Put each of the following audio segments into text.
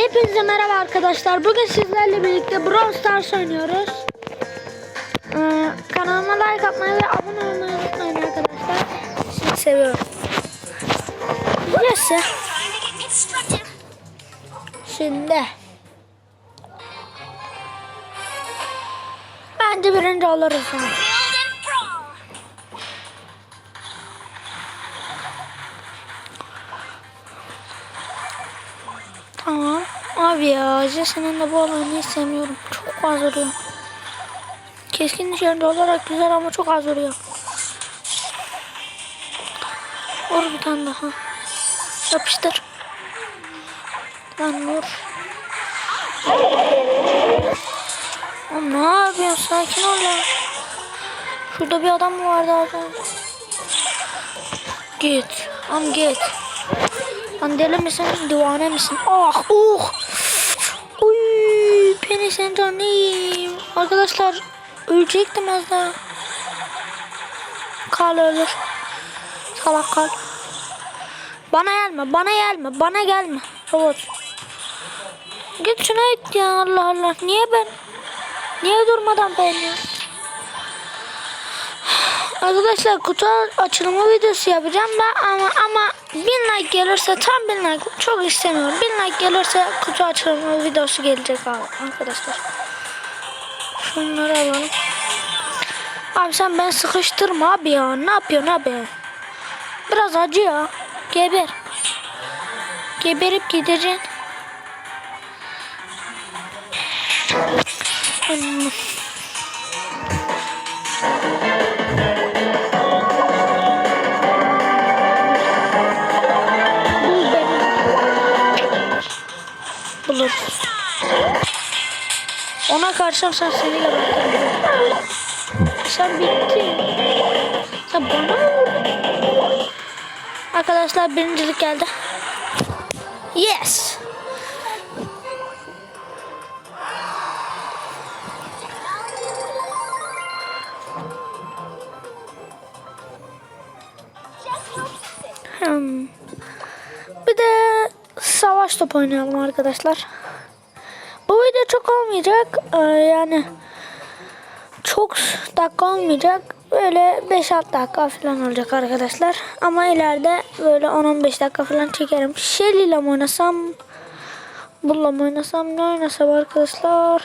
Hepinize merhaba arkadaşlar. Bugün sizlerle birlikte Brawl Stars oynuyoruz. Ee, kanalıma like atmayı ve abone olmayı unutmayın arkadaşlar. Sizi seviyorum. Neyse. Şimdi. Bence birinci oluruz. Tamam. Abi ya Jesse'nin de bu olayını hiç sevmiyorum. Çok az vuruyor. Keskin nişancı olarak güzel ama çok az vuruyor. Vur bir tane daha. Yapıştır. Lan vur. Oğlum ne yapıyorsun? Sakin ol lan. Şurada bir adam mı vardı az? Git. Am git. Lan deli misin? Divane misin? Ah! Uh! Beni sen canım. Arkadaşlar ölecektim az daha. Kal ölür. Salak kal. Bana gelme, bana gelme, bana gelme. Robot. Git şuna it ya Allah Allah. Niye ben? Niye durmadan ya? Arkadaşlar kutu açılımı videosu yapacağım ben ama ama bin like gelirse tam bin like çok istemiyorum. Bin like gelirse kutu açılımı videosu gelecek abi arkadaşlar. Şunları alalım. Abi sen ben sıkıştırma abi ya. Ne yapıyorsun abi? Biraz acı ya. Geber. Geberip gideceksin. Bulur. Ona karşı sen seni gebertirim. Sen bittin. Sen bana? Arkadaşlar birincilik geldi. Yes. Savaş topu oynayalım arkadaşlar. Bu video çok olmayacak. Ee, yani çok dakika olmayacak. Böyle 5-6 dakika falan olacak arkadaşlar. Ama ileride böyle 10-15 dakika falan çekerim. Shelly ile mi oynasam? Bulla mı oynasam? Ne oynasam arkadaşlar?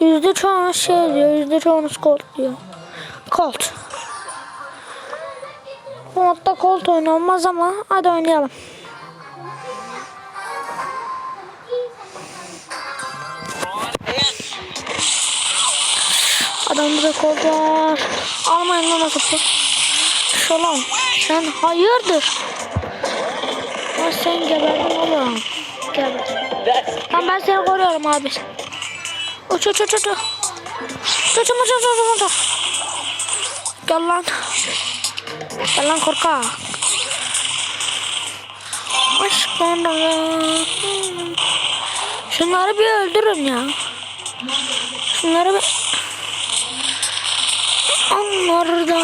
Yüzde çoğunuz şey diyor. Yüzde çoğunuz Colt diyor. Colt. Bu modda Colt oynanmaz ama hadi oynayalım. Da Colt var. Almayın lan topu. Şalam. Sen hayırdır? Ya sen geberdin oğlum. Geber. Tamam ben seni koruyorum abi. Uç uç uç. Uç uç uç uç uç uç. Gel lan. Gel lan korkak. Aşkım Şunları bir öldürün ya. Şunları bir... Onları da...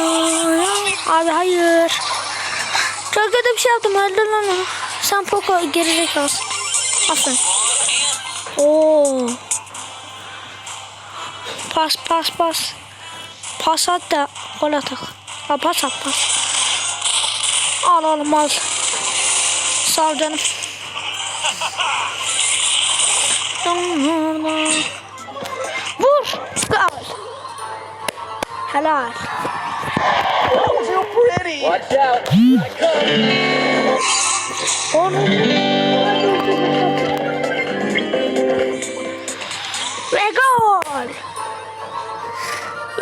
Abi hayır. Çok kötü bir şey yaptım. Öldür lan onu. Sen Poco gerizekalısın. Aferin. Oo. Pas pas pas. Pas at da gol atak. Ha pas at pas. Al oğlum al. Sağ ol canım. Helal. Watch out! Ve gol.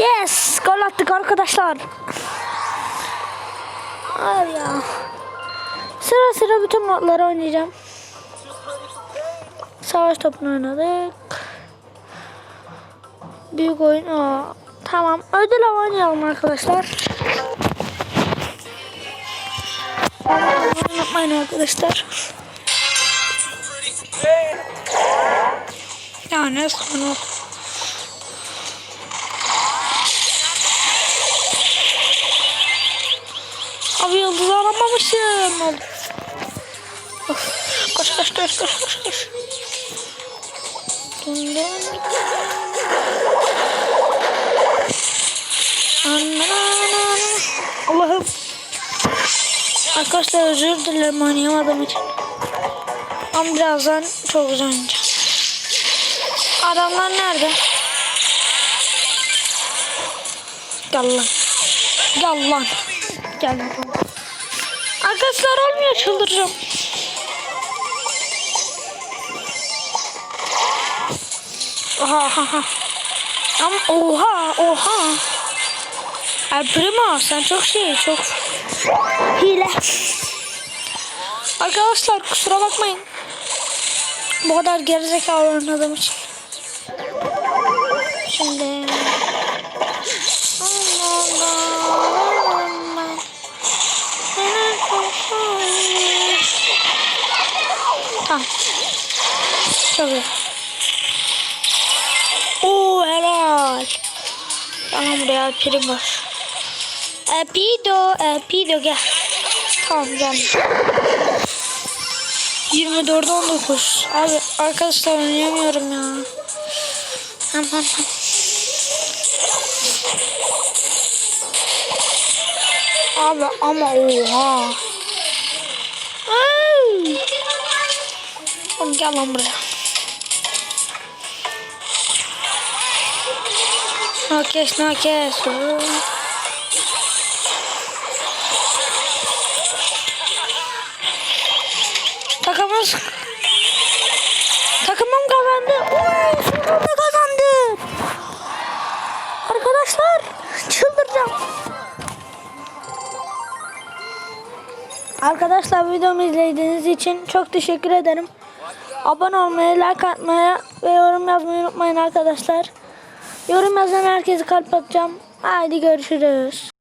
Yes. Gol attık arkadaşlar. Ay ya. Sıra sıra bütün modları oynayacağım. Savaş topunu oynadık. Büyük oyun. Aa, tamam. Ödül avı oynayalım arkadaşlar. Unutmayın arkadaşlar. Ya ne sonu? Abi yıldız alamamışım. Of, koş. koş koş koş koş. Allah'ım. Arkadaşlar özür dilerim oynayamadığım için. Ama birazdan çok güzel oynayacağım. Adamlar nerede? Gel lan. Gel lan. Gel lan. Arkadaşlar olmuyor çıldıracağım. Oha oha. Ama oha oha. El Primo sen çok şey çok hile. Arkadaşlar kusura bakmayın. Bu kadar gerizekalı oynadığım için. Şimdi Tamam. Çok iyi. Oo helal. Tamam buraya prim var. Epido, Epido gel. Tamam gel. 24 19. Abi arkadaşlar oynayamıyorum ya. Tamam. Abi ama oha. Oğlum gel lan buraya. No kes Takımımız takımım kazandı. Uy, sonunda kazandı. Arkadaşlar çıldıracağım. Arkadaşlar videomu izlediğiniz için çok teşekkür ederim. Abone olmayı, like atmayı ve yorum yazmayı unutmayın arkadaşlar. Yorum yazan herkese kalp atacağım. Haydi görüşürüz.